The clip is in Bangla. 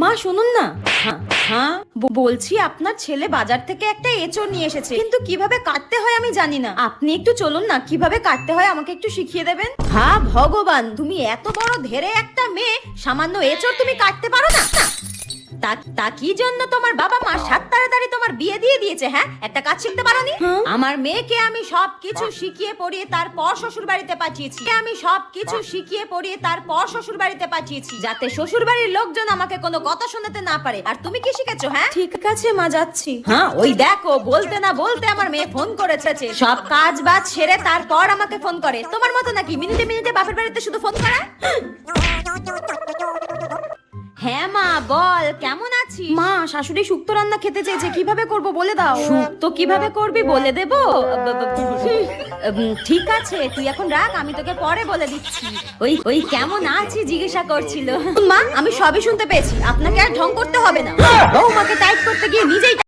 মা, শুনুন না। হ্যাঁ হ্যাঁ বলছি আপনার ছেলে বাজার থেকে একটা এঁচড় নিয়ে এসেছে। কিন্তু কীভাবে কাটতে হয় আমি জানি না। আপনি একটু চলুন না, কীভাবে কাটতে হয় আমাকে একটু শিখিয়ে দেবেন? হ্যাঁ ভগবান, তুমি এত বড় ধেরে একটা মেয়ে, সামান্য এঁচড় তুমি কাটতে পারো না। তা কি জন্য তোমার বাবা মা তোমার বিয়ে দিয়ে দিয়েছে হ্যাঁ? একটা কাজ শিখতে পারোনি? আমার মেয়েকে আমি সব কিছু শিখিয়ে পড়িয়ে তারপর শ্বশুর বাড়িতে পাঠিয়েছি আমি সব কিছু শিখিয়ে পড়িয়ে তারপর শ্বশুর বাড়িতে পাঠিয়েছি যাতে শ্বশুর বাড়ির লোকজন আমাকে কোনো কথা শোনাতে না পারে। আর তুমি কি শিখেছো হ্যাঁ? ঠিক আছে মা যাচ্ছি। হ্যাঁ ওই দেখো বলতে না বলতে আমার মেয়ে ফোন করেছে। সব কাজ বাজ সেরে তারপর আমাকে ফোন করে। তোমার মতো নাকি মিনিটে মিনিটে বাপের বাড়িতে শুধু ফোন করা? হ্যাঁ মা বল কেমন আছিস? মা শাশুড়ি শুক্তো রান্না খেতে চেয়েছে কীভাবে করব বলে দাও? শুক্তো কীভাবে করবি বলে দেব? ঠিক আছে তুই এখন রাখ আমি তোকে পরে বলে দিচ্ছি। ওই ওই কেমন আছি জিজ্ঞাসা করছিল। মা? আমি সবই শুনতে পেয়েছি আপনাকে আর ঢং করতে হবে না। বৌমাকে টাইপ করতে গিয়ে নিজেই